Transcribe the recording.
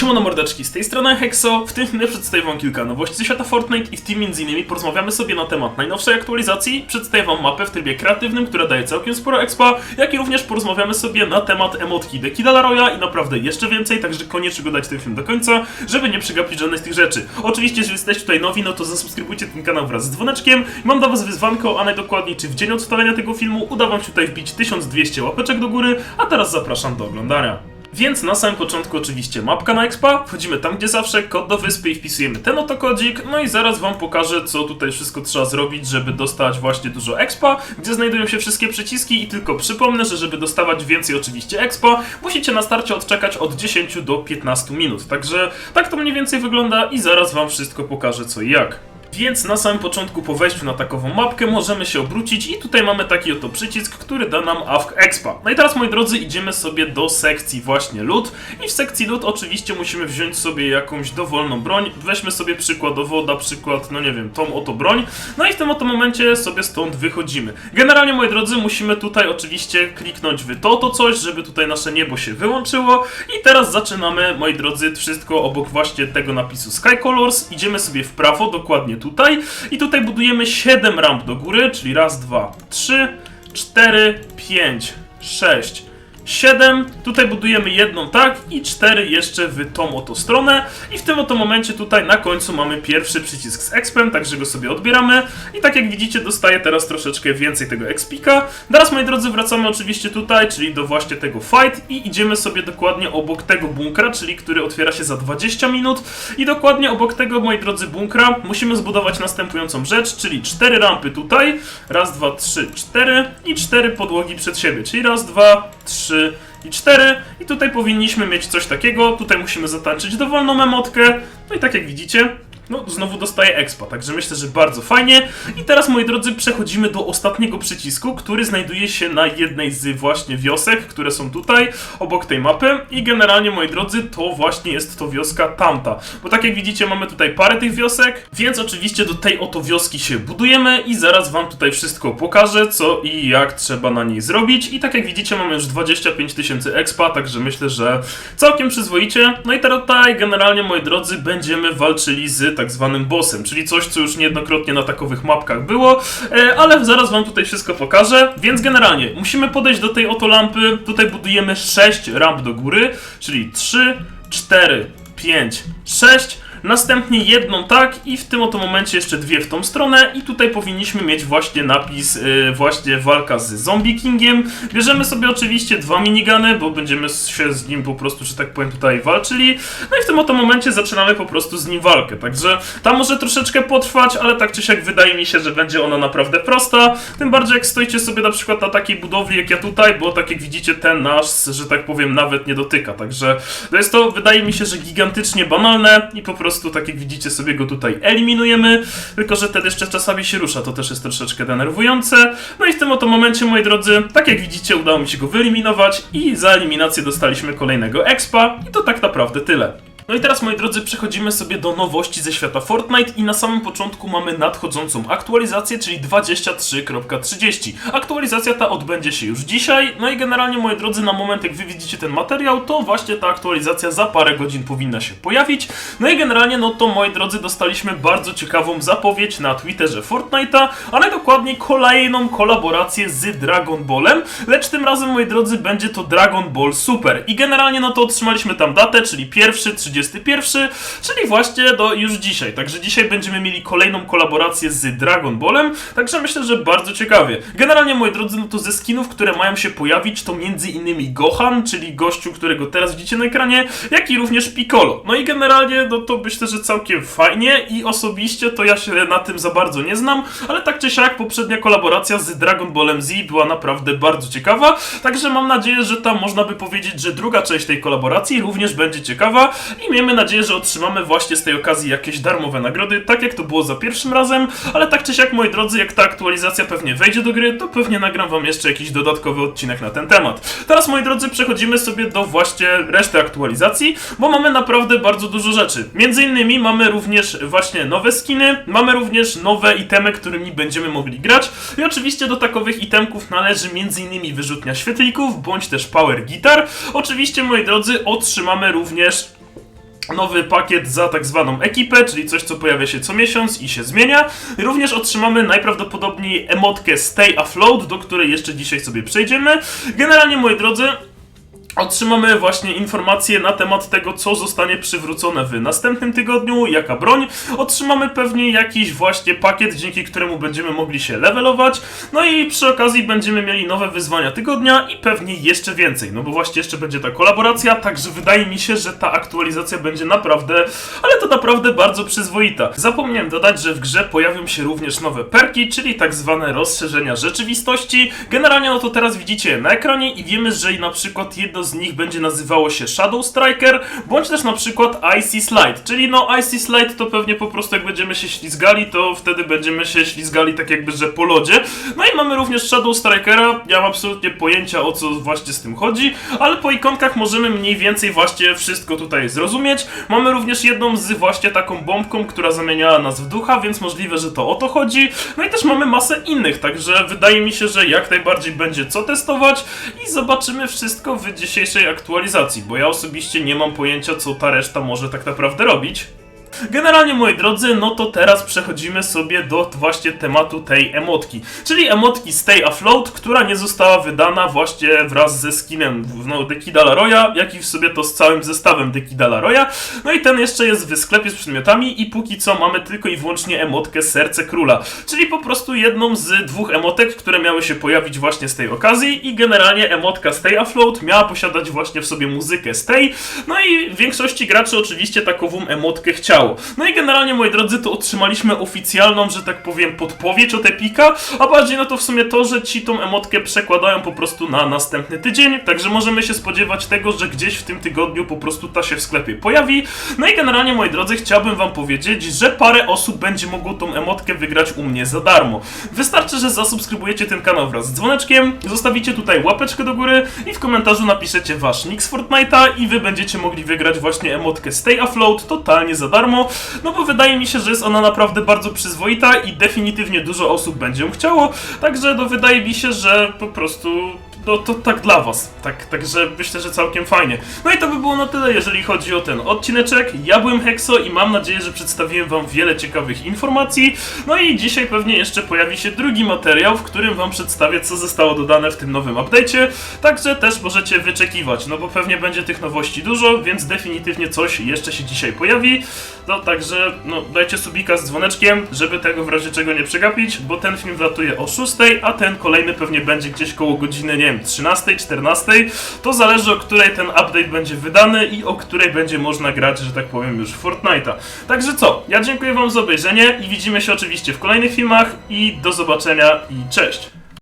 Siemano mordeczki, z tej strony Hexo. W tym filmie przedstawię wam kilka nowości ze świata Fortnite i w tym innymi porozmawiamy sobie na temat najnowszej aktualizacji, przedstawię wam mapę w trybie kreatywnym, która daje całkiem sporo expa, jak i również porozmawiamy sobie na temat emotki The Kida Laroya i naprawdę jeszcze więcej, także koniecznie oglądać ten film do końca, żeby nie przegapić żadnej z tych rzeczy. Oczywiście, jeżeli jesteście tutaj nowi, no to zasubskrybujcie ten kanał wraz z dzwoneczkiem. Mam dla was wyzwanko, a najdokładniej czy w dzień od wstawienia tego filmu uda wam się tutaj wbić 1200 łapeczek do góry, a teraz zapraszam do oglądania. Więc na samym początku oczywiście mapka na expa, wchodzimy tam gdzie zawsze, kod do wyspy i wpisujemy ten oto kodzik, no i zaraz wam pokażę co tutaj wszystko trzeba zrobić, żeby dostać właśnie dużo expa, gdzie znajdują się wszystkie przyciski i tylko przypomnę, że żeby dostawać więcej oczywiście expa, musicie na starcie odczekać od 10 do 15 minut, także tak to mniej więcej wygląda i zaraz wam wszystko pokażę co i jak. Więc na samym początku po wejściu na takową mapkę możemy się obrócić i tutaj mamy taki oto przycisk, który da nam AFK Expa. No i teraz moi drodzy idziemy sobie do sekcji właśnie loot i w sekcji loot oczywiście musimy wziąć sobie jakąś dowolną broń. Weźmy sobie przykładowo na przykład, no nie wiem, tą oto broń. No i w tym oto momencie sobie stąd wychodzimy. Generalnie moi drodzy musimy tutaj oczywiście kliknąć w to, to coś, żeby tutaj nasze niebo się wyłączyło i teraz zaczynamy moi drodzy wszystko obok właśnie tego napisu Sky Colors. Idziemy sobie w prawo, dokładnie tutaj. I tutaj budujemy 7 ramp do góry, czyli raz, dwa, trzy, cztery, pięć, sześć, 7, tutaj budujemy jedną tak? I 4 jeszcze w tą oto stronę. I w tym oto momencie tutaj na końcu mamy pierwszy przycisk z expem, także go sobie odbieramy. I tak jak widzicie dostaję teraz troszeczkę więcej tego expika. Teraz moi drodzy wracamy oczywiście tutaj, czyli do właśnie tego fight i idziemy sobie dokładnie obok tego bunkra, czyli który otwiera się za 20 minut. I dokładnie obok tego moi drodzy bunkra musimy zbudować następującą rzecz, czyli 4 rampy tutaj, raz, dwa, trzy, cztery i 4 podłogi przed siebie, czyli raz, dwa, trzy, i 4 i tutaj powinniśmy mieć coś takiego, tutaj musimy zatańczyć dowolną emotkę, no i tak jak widzicie, no znowu dostaję expa, także myślę, że bardzo fajnie. I teraz moi drodzy przechodzimy do ostatniego przycisku, który znajduje się na jednej z właśnie wiosek, które są tutaj, obok tej mapy i generalnie moi drodzy to właśnie jest to wioska tamta, bo tak jak widzicie mamy tutaj parę tych wiosek, więc oczywiście do tej oto wioski się budujemy i zaraz wam tutaj wszystko pokażę, co i jak trzeba na niej zrobić i tak jak widzicie mamy już 25 tysięcy expa, także myślę, że całkiem przyzwoicie. No i teraz tutaj generalnie moi drodzy będziemy walczyli z tak zwanym bossem, czyli coś, co już niejednokrotnie na takowych mapkach było, e, ale zaraz wam tutaj wszystko pokażę, więc generalnie musimy podejść do tej oto lampy, tutaj budujemy 6 ramp do góry, czyli 3, 4, 5, 6, następnie jedną tak i w tym oto momencie jeszcze dwie w tą stronę i tutaj powinniśmy mieć właśnie napis yy, właśnie walka z Zombie Kingiem. Bierzemy sobie oczywiście dwa minigany, bo będziemy się z nim po prostu, że tak powiem, tutaj walczyli. No i w tym oto momencie zaczynamy po prostu z nim walkę, także ta może troszeczkę potrwać, ale tak czy siak wydaje mi się, że będzie ona naprawdę prosta. Tym bardziej jak stoicie sobie na przykład na takiej budowli jak ja tutaj, bo tak jak widzicie ten nasz, że tak powiem, nawet nie dotyka, także to jest to, wydaje mi się, że gigantycznie banalne i po prostu tak jak widzicie sobie go tutaj eliminujemy, tylko że ten jeszcze czasami się rusza, to też jest troszeczkę denerwujące. No i w tym oto momencie, moi drodzy, tak jak widzicie, udało mi się go wyeliminować i za eliminację dostaliśmy kolejnego expa i to tak naprawdę tyle. No i teraz, moi drodzy, przechodzimy sobie do nowości ze świata Fortnite i na samym początku mamy nadchodzącą aktualizację, czyli 23.30. Aktualizacja ta odbędzie się już dzisiaj, no i generalnie, moi drodzy, na moment jak wy widzicie ten materiał, to właśnie ta aktualizacja za parę godzin powinna się pojawić. No i generalnie, no to, moi drodzy, dostaliśmy bardzo ciekawą zapowiedź na Twitterze Fortnite'a, a najdokładniej kolejną kolaborację z Dragon Ballem, lecz tym razem, moi drodzy, będzie to Dragon Ball Super. I generalnie, no to otrzymaliśmy tam datę, czyli pierwszy, 30 21, czyli właśnie do już dzisiaj. Także dzisiaj będziemy mieli kolejną kolaborację z Dragon Ballem, także myślę, że bardzo ciekawie. Generalnie, moi drodzy, no to ze skinów, które mają się pojawić, to między innymi Gohan, czyli gościu, którego teraz widzicie na ekranie, jak i również Piccolo. No i generalnie, no to myślę, że całkiem fajnie i osobiście to ja się na tym za bardzo nie znam, ale tak czy siak poprzednia kolaboracja z Dragon Ballem Z była naprawdę bardzo ciekawa, także mam nadzieję, że tam można by powiedzieć, że druga część tej kolaboracji również będzie ciekawa i miejmy nadzieję, że otrzymamy właśnie z tej okazji jakieś darmowe nagrody, tak jak to było za pierwszym razem, ale tak czy siak, moi drodzy, jak ta aktualizacja pewnie wejdzie do gry, to pewnie nagram wam jeszcze jakiś dodatkowy odcinek na ten temat. Teraz, moi drodzy, przechodzimy sobie do właśnie reszty aktualizacji, bo mamy naprawdę bardzo dużo rzeczy. Między innymi mamy również właśnie nowe skiny, mamy również nowe itemy, którymi będziemy mogli grać i oczywiście do takowych itemków należy innymi wyrzutnia świetlików, bądź też power guitar. Oczywiście, moi drodzy, otrzymamy również nowy pakiet za tak zwaną ekipę, czyli coś, co pojawia się co miesiąc i się zmienia. Również otrzymamy najprawdopodobniej emotkę Stay Afloat, do której jeszcze dzisiaj sobie przejdziemy. Generalnie, moi drodzy, Otrzymamy właśnie informacje na temat tego, co zostanie przywrócone w następnym tygodniu, jaka broń. Otrzymamy pewnie jakiś właśnie pakiet, dzięki któremu będziemy mogli się levelować. No i przy okazji będziemy mieli nowe wyzwania tygodnia i pewnie jeszcze więcej. No bo właśnie jeszcze będzie ta kolaboracja, także wydaje mi się, że ta aktualizacja będzie naprawdę, ale to naprawdę bardzo przyzwoita. Zapomniałem dodać, że w grze pojawią się również nowe perki, czyli tak zwane rozszerzenia rzeczywistości. Generalnie no to teraz widzicie na ekranie i wiemy, że na przykład jedno z nich będzie nazywało się Shadow Striker, bądź też na przykład Icy Slide, czyli no Icy Slide to pewnie po prostu jak będziemy się ślizgali, to wtedy będziemy się ślizgali tak jakby, że po lodzie. No i mamy również Shadow Strikera, ja mam absolutnie pojęcia o co właśnie z tym chodzi, ale po ikonkach możemy mniej więcej właśnie wszystko tutaj zrozumieć. Mamy również jedną z właśnie taką bombką, która zamieniała nas w ducha, więc możliwe, że to o to chodzi. No i też mamy masę innych, także wydaje mi się, że jak najbardziej będzie co testować i zobaczymy wszystko w dzisiejszej aktualizacji, bo ja osobiście nie mam pojęcia, co ta reszta może tak naprawdę robić. Generalnie, moi drodzy, no to teraz przechodzimy sobie do właśnie tematu tej emotki, czyli emotki Stay Afloat, która nie została wydana właśnie wraz ze skinem no, Dekida Laroya, jak i w sobie to z całym zestawem Dekida Laroya. No i ten jeszcze jest w sklepie z przedmiotami i póki co mamy tylko i wyłącznie emotkę Serce Króla, czyli po prostu jedną z dwóch emotek, które miały się pojawić właśnie z tej okazji i generalnie emotka Stay Afloat miała posiadać właśnie w sobie muzykę Stay, no i w większości graczy oczywiście takową emotkę chciało. No i generalnie, moi drodzy, to otrzymaliśmy oficjalną, że tak powiem, podpowiedź od Epika, a bardziej no to w sumie to, że ci tą emotkę przekładają po prostu na następny tydzień, także możemy się spodziewać tego, że gdzieś w tym tygodniu po prostu ta się w sklepie pojawi. No i generalnie, moi drodzy, chciałbym wam powiedzieć, że parę osób będzie mogło tą emotkę wygrać u mnie za darmo. Wystarczy, że zasubskrybujecie ten kanał wraz z dzwoneczkiem, zostawicie tutaj łapeczkę do góry i w komentarzu napiszecie wasz nick z Fortnite'a i wy będziecie mogli wygrać właśnie emotkę Stay Afloat totalnie za darmo, no bo wydaje mi się, że jest ona naprawdę bardzo przyzwoita i definitywnie dużo osób będzie ją chciało, także no wydaje mi się, że po prostu no to tak dla was. Tak, także myślę, że całkiem fajnie. No i to by było na tyle, jeżeli chodzi o ten odcineczek. Ja byłem Hexo i mam nadzieję, że przedstawiłem wam wiele ciekawych informacji. No i dzisiaj pewnie jeszcze pojawi się drugi materiał, w którym wam przedstawię, co zostało dodane w tym nowym update'cie. Także też możecie wyczekiwać, no bo pewnie będzie tych nowości dużo, więc definitywnie coś jeszcze się dzisiaj pojawi. No także, no dajcie subika z dzwoneczkiem, żeby tego w razie czego nie przegapić, bo ten film wlatuje o 6, a ten kolejny pewnie będzie gdzieś koło godziny, nie wiem, 13, 14. To zależy o której ten update będzie wydany i o której będzie można grać, że tak powiem, już w Fortnite'a. Także co, ja dziękuję wam za obejrzenie i widzimy się oczywiście w kolejnych filmach i do zobaczenia i cześć!